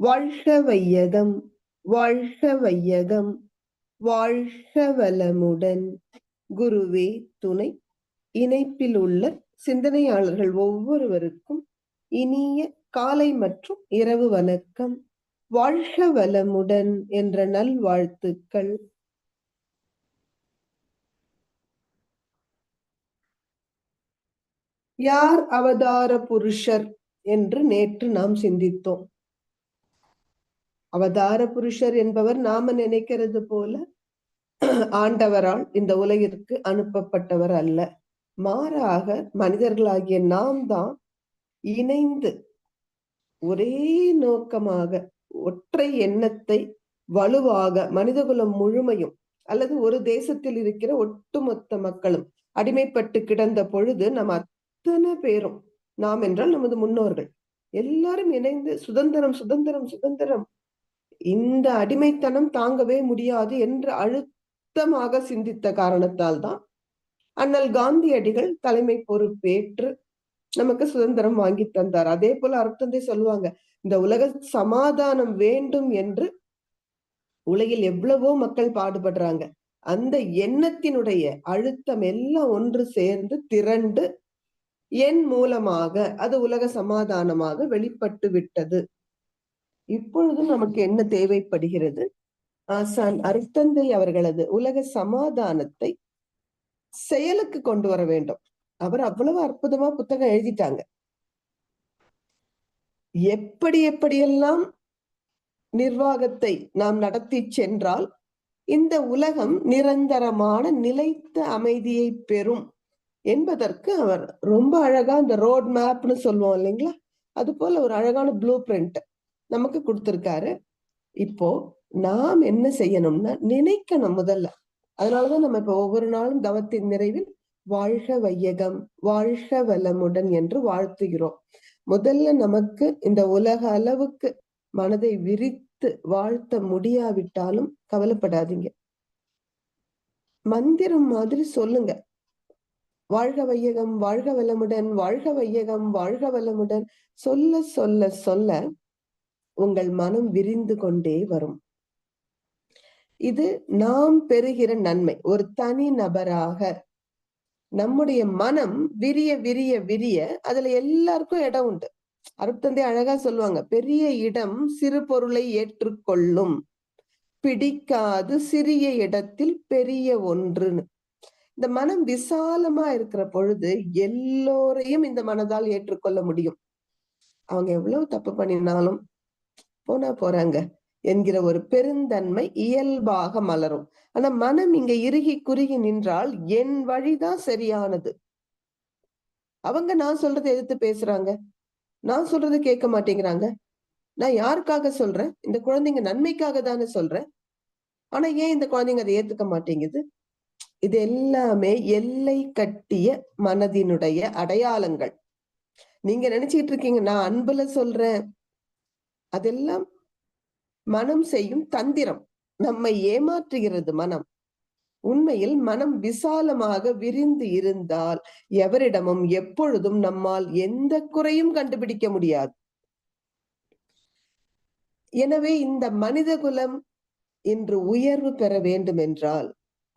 வாழ்க வையகம் வாழ்க வையகம் வாழ்க வளமுடன் குருவே துணை. இணைப்பில் உள்ள சிந்தனையாளர்கள் ஒவ்வொருவருக்கும் இனிய காலை மற்றும் இரவு வணக்கம். வாழ்க வளமுடன் என்ற நல்வாழ்த்துக்கள். யார் அவதார புருஷர் என்று நேற்று நாம் சிந்தித்தோம். அவதார புருஷர் என்பவர் நாம நினைக்கிறது போல ஆண்டவரால் இந்த உலகிற்கு அனுப்பப்பட்டவர் அல்ல. மாறாக மனிதர்களாகிய நாம் தான் இணைந்து ஒரே நோக்கமாக ஒற்றை எண்ணத்தை வலுவாக மனிதகுலம் முழுமையும் அல்லது ஒரு தேசத்தில் இருக்கிற ஒட்டுமொத்த மக்களும் அடிமைப்பட்டு கிடந்த பொழுது நம்ம அத்தனை பேரும் நாம் என்றால் நமது முன்னோர்கள் எல்லாரும் இணைந்து சுதந்திரம் சுதந்திரம் சுதந்திரம் இந்த அடிமைத்தனம் தாங்கவே முடியாது என்று அழுத்தமாக சிந்தித்த காரணத்தால் தான் அண்ணல் காந்தியடிகள் தலைமை பொறுப்பேற்று நமக்கு சுதந்திரம் வாங்கி தந்தார். அதே போல அர்த்தந்தை சொல்லுவாங்க இந்த உலக சமாதானம் வேண்டும் என்று உலகில் எவ்வளவோ மக்கள் பாடுபடுறாங்க. அந்த எண்ணத்தினுடைய அழுத்தம் எல்லாம் ஒன்று சேர்ந்து திரண்டு என் மூலமாக அது உலக சமாதானமாக வெளிப்பட்டு விட்டது. இப்பொழுது நமக்கு என்ன தேவைப்படுகிறது? ஆசான் அருத்தந்தை அவர்களது உலக சமாதானத்தை செயலுக்கு கொண்டு வர வேண்டும். அவர் அவ்வளவு அற்புதமா புத்தகம் எழுதிட்டாங்க. எப்படி எப்படியெல்லாம் நிர்வாகத்தை நாம் நடத்தி சென்றால் இந்த உலகம் நிரந்தரமான நிலைத்த அமைதியை பெறும் என்பதற்கு அவர் ரொம்ப அழகா இந்த ரோட் மேப்னு சொல்லுவோம் இல்லைங்களா? அது போல ஒரு அழகான ப்ளூ பிரிண்ட் நமக்கு கொடுத்திருக்காரு. இப்போ நாம் என்ன செய்யணும்னா நினைக்கணும் முதல்ல. அதனாலதான் நம்ம இப்போ ஒவ்வொரு நாளும் தவத்தின் நிறைவில் வாழ்க வையகம் வாழ்க வளமுடன் என்று வாழ்த்துகிறோம். முதல்ல நமக்கு இந்த உலக அளவுக்கு மனதை விரித்து வாழ்த்த முடியாவிட்டாலும் கவலைப்படாதீங்க. மந்திரம் மாதிரி சொல்லுங்க. வாழ்க வையகம் வாழ்க வளமுடன் வாழ்க வையகம் வாழ்க வளமுடன் சொல்ல சொல்ல சொல்ல உங்கள் மனம் விரிந்து கொண்டே வரும். இது நாம் பெறுகிற நன்மை. ஒரு தனி நபராக நம்முடைய மனம் விரிய விரிய விரிய அதுல எல்லாருக்கும் இடம் உண்டு. அருத்தந்தை அழகா சொல்லுவாங்க பெரிய இடம் சிறு பொருளை ஏற்றுக்கொள்ளும். பிடிக்காது சிறிய இடத்தில் பெரிய ஒன்றுன்னு. இந்த மனம் விசாலமா இருக்கிற பொழுது எல்லோரையும் இந்த மனதால் ஏற்றுக்கொள்ள முடியும். அவங்க எவ்வளவு தப்பு பண்ணினாலும் போனா போறாங்க என்கிற ஒரு பெருந்தன்மை இயல்பாக மலரும். ஆனா மனம் இங்க இறுகி குறுகி நின்றால் என் வழிதான் சரியானது. அவங்க நான் சொல்றதை எதிர்த்து பேசுறாங்க. நான் சொல்றதை கேட்க மாட்டேங்கிறாங்க. நான் யாருக்காக சொல்றேன்? இந்த குழந்தைங்க நன்மைக்காக தானே சொல்றேன். ஆனா ஏன் இந்த குழந்தைங்க அதை ஏத்துக்க மாட்டேங்குது? இது எல்லாமே எல்லை கட்டிய மனதினுடைய அடையாளங்கள். நீங்க நினைச்சிட்டு இருக்கீங்க நான் அன்புல சொல்றேன். அதெல்லாம் மனம் செய்யும் தந்திரம். நம்மை ஏமாற்றுகிறது மனம். உண்மையில் மனம் விசாலமாக விரிந்து இருந்தால் எவரிடமும் எப்பொழுதும் நம்மால் எந்த குறையும் கண்டுபிடிக்க முடியாது. எனவே இந்த மனித குலம் இன்று உயர்வு பெற வேண்டும் என்றால்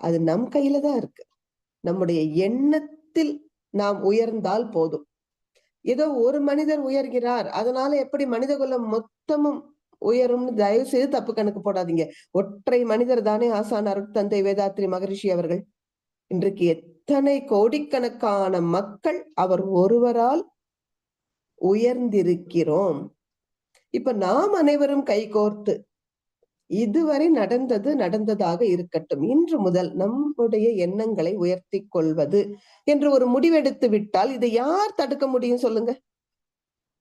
அது நம் கையில தான் இருக்கு. நம்முடைய எண்ணத்தில் நாம் உயர்ந்தால் போதும். ஏதோ ஒரு மனிதர் உயர்கிறார். அதனால எப்படி மனித குலம் மொத்தமும் உயரும்னு தயவு செய்து தப்பு கணக்கு போடாதீங்க. ஒற்றை மனிதர் தானே ஆசான் அருட்தந்தை வேதாத்ரி மகரிஷி அவர்கள். இன்றைக்கு எத்தனை கோடிக்கணக்கான மக்கள் அவர் ஒருவரால் உயர்ந்திருக்கிறோம். இப்ப நாம் அனைவரும் கைகோர்த்து இதுவரை நடந்தது நடந்ததாக இருக்கட்டும். இன்று முதல் நம்முடைய எண்ணங்களை உயர்த்தி கொள்வது என்று ஒரு முடிவெடுத்து விட்டால் இதை யார் தடுக்க முடியும் சொல்லுங்க?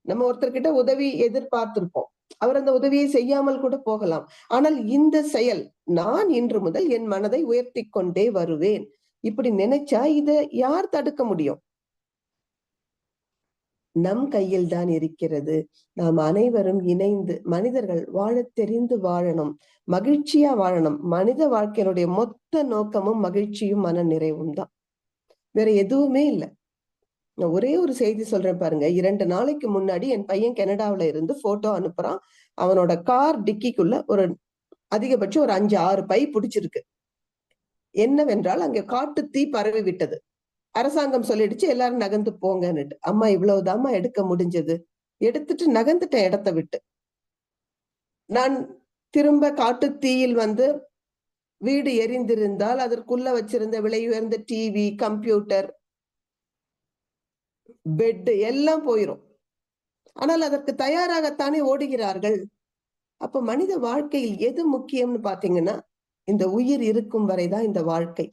நம்ம ஒருத்தர்கிட்ட உதவி எதிர்பார்த்திருப்போம். அவர் அந்த உதவியை செய்யாமல் கூட போகலாம். ஆனால் இந்த செயல் நான் இன்று முதல் என் மனதை உயர்த்தி கொண்டே வருவேன். இப்படி நினைச்சா இதை யார் தடுக்க முடியும்? நம் கையில் தான் இருக்கிறது நாம் அனைவரும் இணைந்து மனிதர்கள் வாழ தெரிந்து வாழணும் மகிழ்ச்சியா வாழணும் மனித வாழ்க்கையினுடைய மொத்த நோக்கமும் மகிழ்ச்சியும் மன நிறைவும் தான் வேற எதுவுமே இல்லை நான் ஒரே ஒரு செய்தி சொல்றேன் பாருங்க. இரண்டு நாளைக்கு முன்னாடி என் பையன் கனடாவில இருந்து போட்டோ அனுப்புறான். அவனோட கார் டிக்கிக்குள்ள ஒரு அதிகபட்சம் ஒரு 5, 6 பை பிடிச்சிருக்கு என்னவென்றால் அங்கே காட்டு தீ பரவி விட்டது. அரசாங்கம் சொல்லிடுச்சு எல்லாரும் நகர்ந்து போங்கன்னுட்டு. அம்மா இவ்வளவுதாம்மா எடுக்க முடிஞ்சது. எடுத்துட்டு நகர்ந்துட்டேன் இடத்த விட்டு. நான் திரும்ப காட்டு தீயில் வந்து வீடு எரிந்திருந்தால் அதற்குள்ள வச்சிருந்த விலை உயர்ந்த டிவி, கம்ப்யூட்டர் பெட் எல்லாம் போயிரும். ஆனால் அதற்கு தயாராகத்தானே ஓடுகிறார்கள். அப்ப மனித வாழ்க்கையில் எது முக்கியம்னு பாத்தீங்கன்னா இந்த உயிர் இருக்கும் வரைதான் இந்த வாழ்க்கை.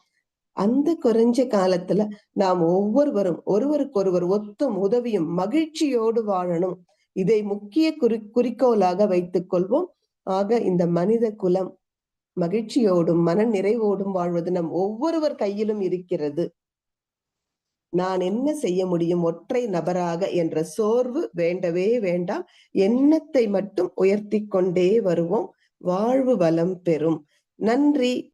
அந்த குறைஞ்ச காலத்துல நாம் ஒவ்வொருவரும் ஒருவருக்கொருவர் ஒத்தும் உதவியும் மகிழ்ச்சியோடு வாழணும். இதை முக்கிய குறி குறிக்கோளாக வைத்துக் கொள்வோம். ஆக இந்த மனித குலம் மகிழ்ச்சியோடும், மன நிறைவோடும் வாழ்வது நம் ஒவ்வொருவர் கையிலும் இருக்கிறது. நான் என்ன செய்ய முடியும் ஒற்றை நபராக என்ற சோர்வு வேண்டவே வேண்டாம். எண்ணத்தை மட்டும் உயர்த்தி கொண்டே வருவோம். வாழ்வு வளம் பெறும். நன்றி.